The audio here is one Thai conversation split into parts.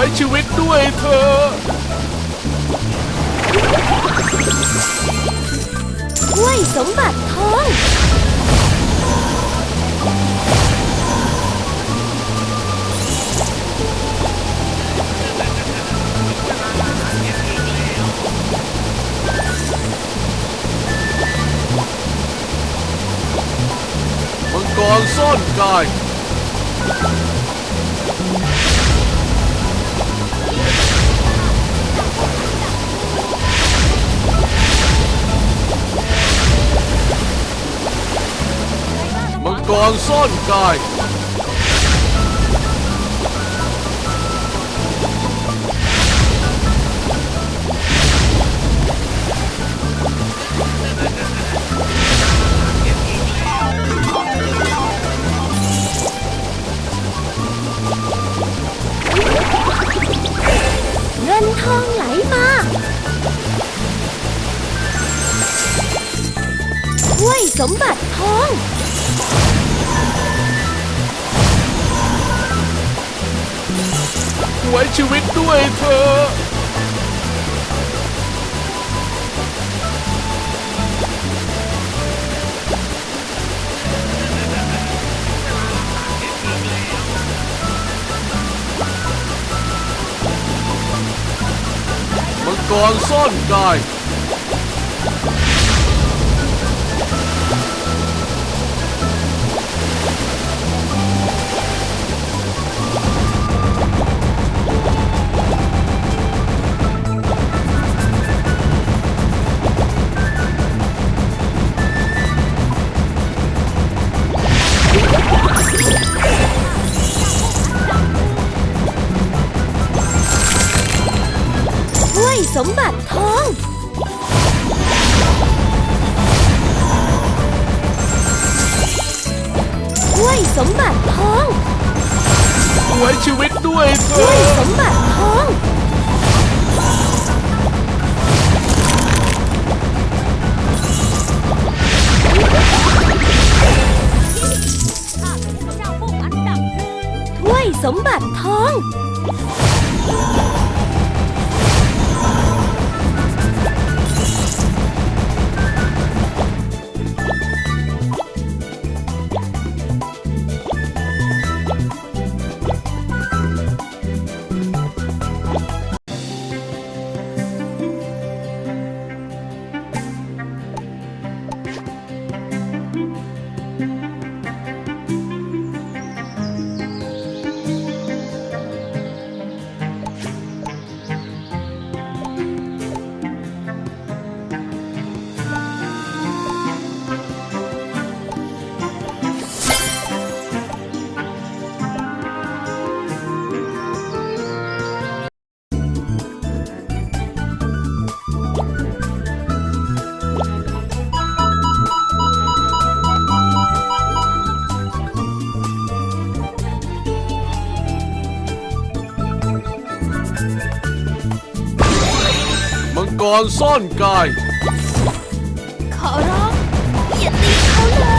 ว้ชีวิตด้วยเธอ ถ้วยสมบัติทองมังกรซ่อนกาย มังกรซ่อนกาย เงินทองไหลมาถ้วยสมบัติทอง ไว้ชีวิตด้วยเธอ มังกรซ่อนกาย สมบัติทองถ้วยสมบัติทองไว้ชีวิตด้วยเธถ้วยอสมบัติทอง ถ้วยสมบัติทอง กรซ่อนกาย ขอร้องอย่าตีเขาเลย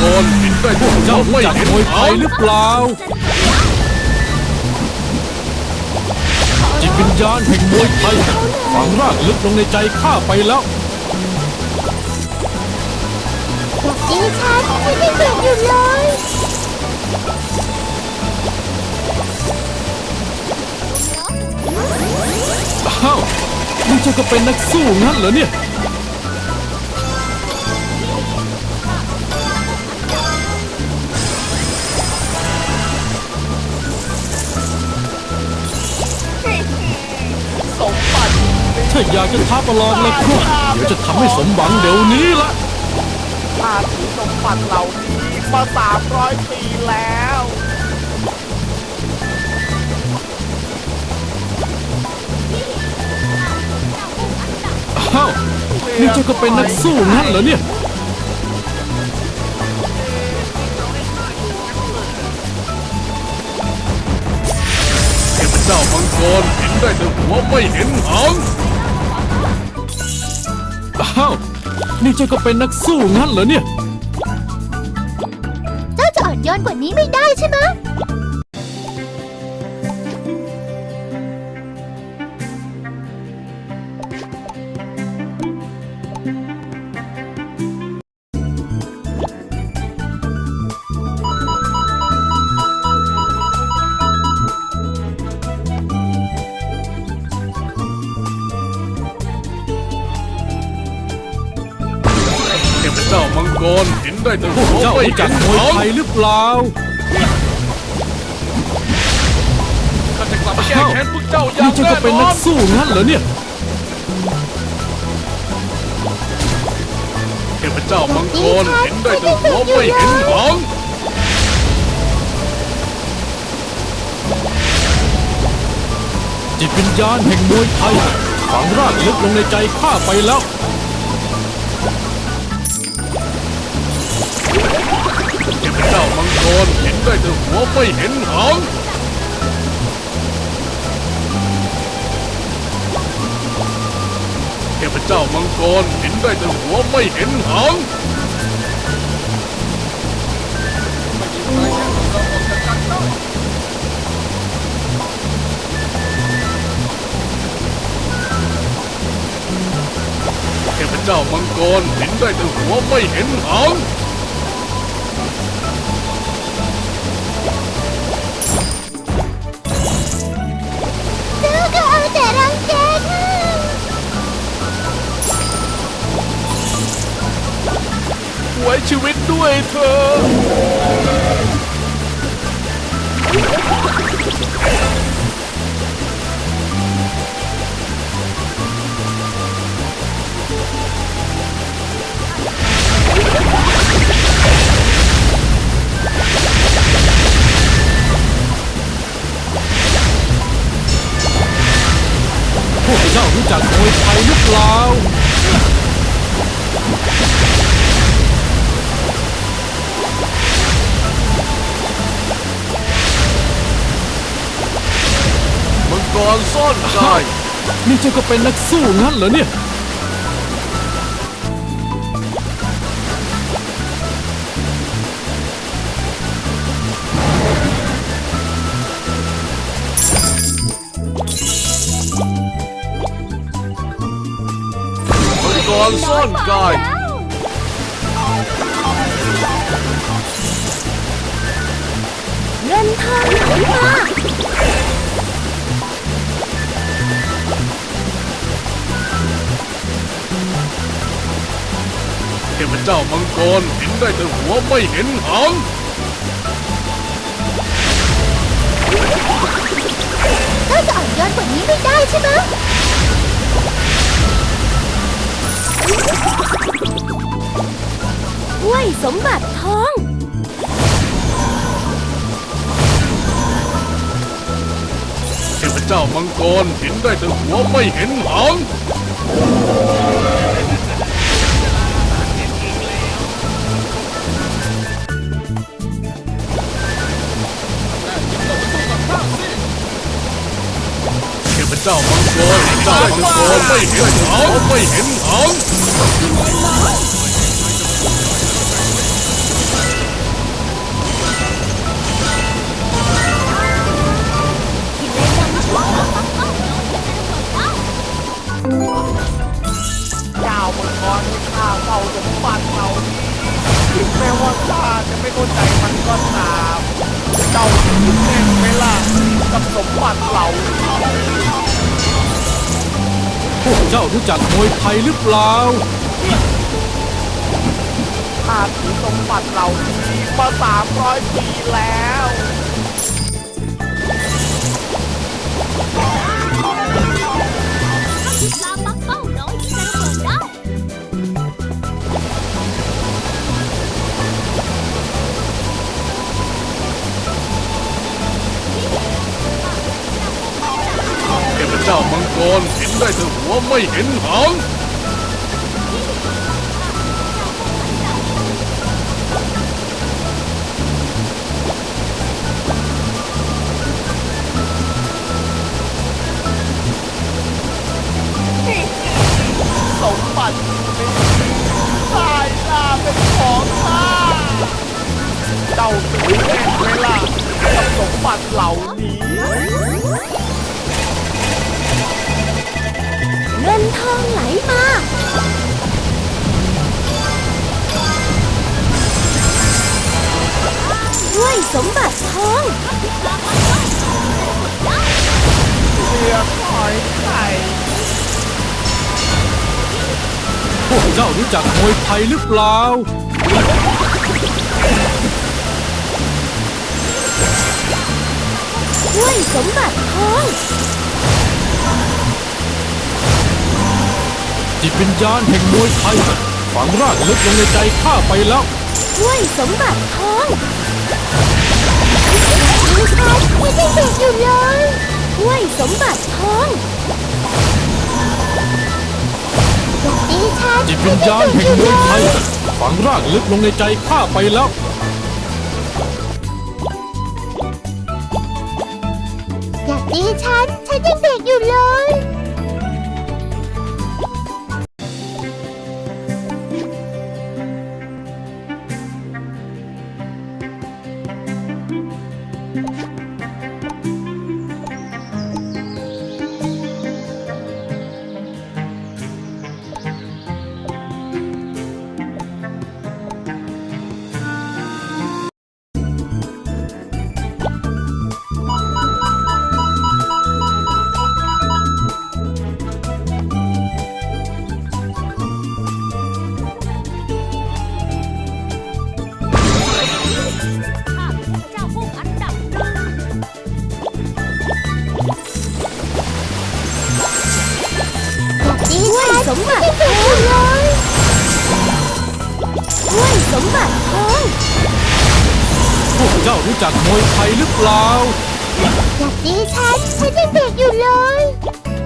คนกินได้พวกเจ้าไม่เห็นไทยหรือเปล่า จิตวิญญาณแห่งมวยไทย ฝังรากลึกลงในใจข้าไปแล้วดีฉันฉันยังเด็กอยู่เลยอ้าวนี่เจ้าก็เป็นนักสู้งั้นเหรอเนี่ย ถ้าอยากจะท้าประลองแล้วก็เดี๋ยวจะทำให้สมหวังเดี๋ยวนี้ละข้าถือสมบัติเหล่านี้มาสามร้อยปีแล้ว อ้าวนี่เจ้าก็เป็นนักสู้งั้นเหรอเนี่ยเทพเจ้ามังกรเห็นได้แต่หัวไม่เห็นหาง้าว นี่เจ้าก็เป็นนักสู้งั้นเหรอเนี่ย เจ้าจะอ่อนโยนกว่านี้ไม่ได้ใช่ไหม เทพเจ้ามังกรเห็นได้แต่พวหักวเจ้าไม่รู้เห็จักนมวยหางไทยหรือเปล่าข้าจะกลับมาแก้แค้นพวกเจ้าอย่านี่งเจ้าแน่ก็เป็นนนัอกนสู้งั้นเหรอเนี่ย เทพเจ้ามังกรเห็นได้แต่หัวไม่เห็นหางจิตวิญญาณแห่งมวยไทยฝังรากลึกลงในใจข้าไปแล้ว เทพเจ้ามังกรเห็นได้แต่หัวไม่เห็นหางเทพเจ้ามังกรเห็นได้แต่หัวไม่เห็นหางเทพเจ้ามังกรเห็นได้แต่หัวไม่เห็นหาง ไว้ชีวิตด้วยเธอ จ้ารู้จักมวยไทยหรือเปล่ามังกรซ่อนกายนี่เจ้าก็เป็นนักสู้งั้นเหรอเนี่ย รซ่อนกายเงินทองไหลมาเทพเจ้ามังกรเห็นได้แต่หัวไม่เห็นหางเจ้าจะอ่อนโยนกว่านี้ไม่ได้ใช่ไหม ห้วยสมบัติทอง เทพเจ้ามังกรเห็นได้แต่หัวไม่เห็นหาง ได้ไม่เห็นหางไม่เห็นหางเจ้ามังกรข้าเฝ้าสมบัติเหล่าถึงแม้ว่าข้าจะไม่เข้าใจมันก็ตามเจ้าถึงแน่นไหมล่ะกับสมบัติเหล่า พวกเจ้ารู้จักมวยไทยหรือเปล่าข้าถือสมบัติเหล่านี้มาสามร้อยปีแล้ว ได้แต่หัวไม่เห็นหางสมบัติต้หน้าเป็นของข้าเจ้าตื่นเต้นไหมล่ะกับสมบัติเหล่านี้ บัติทองเรียกหอยไข่พวกเจ้ารู้จักมวยไทยหรือเปล่า ด้วยสมบัติทองจิตวิญญาณแห่งมวยไทยฝังรากลึกลงในใจข้าไปแล้ว ด้วยสมบัติทอง ดูครับไม่ได้เด็กอยู่เลยด้วยสมบัติทองดีฉันจิตวิญญาณแห่งมวยไทยฝังรากลึกลงในใจข้าไปแล้ว อยากดีฉัน ฉันยังเด็กอยู่เลย เจ้ารู้จักมวยไทยหรือเปล่าอยากดีฉันฉันยังเด็กอยู่เลย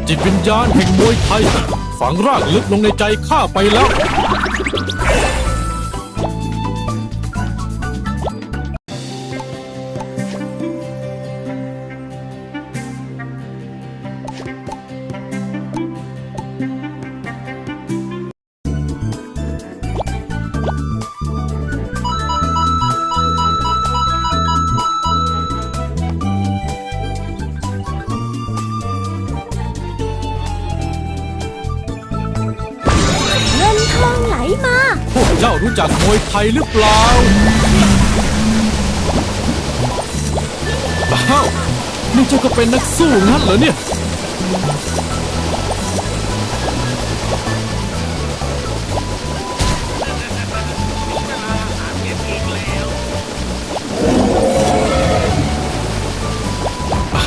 จิตวิญญาณแห่งมวยไทย ฝังรากลึกลงในใจข้าไปแล้ว รู้จักมวยไทยหรือเปล่าอ้าวนี่เจ้าก็เป็นนักสู้งั้นเหรอเนี่ย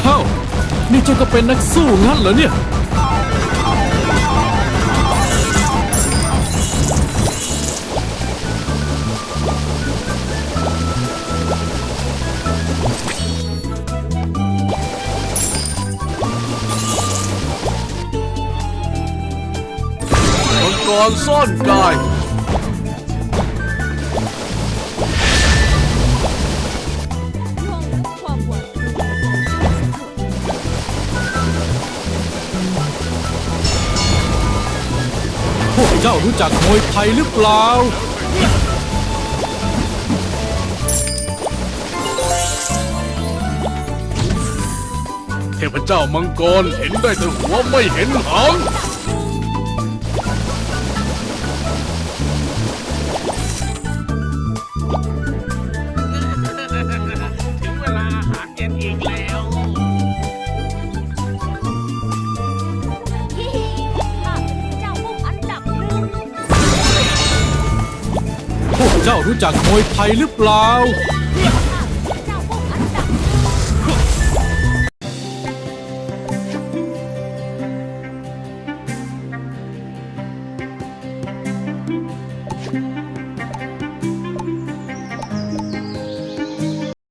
อ้าว นี่เจ้าก็เป็นนักสู้งั้นเหรอเนี่ย รซ่อนกายพวกเจ้ารู้จักมวยไทยหรือเปล่า เทพเจ้ามังกรเห็นได้แต่หัวไม่เห็นหาง นอีกแล้วาเป็นเจ้ามุกอันดับหนึ่พวกเจ้ารู้จักมวยไทยหรือเปล่า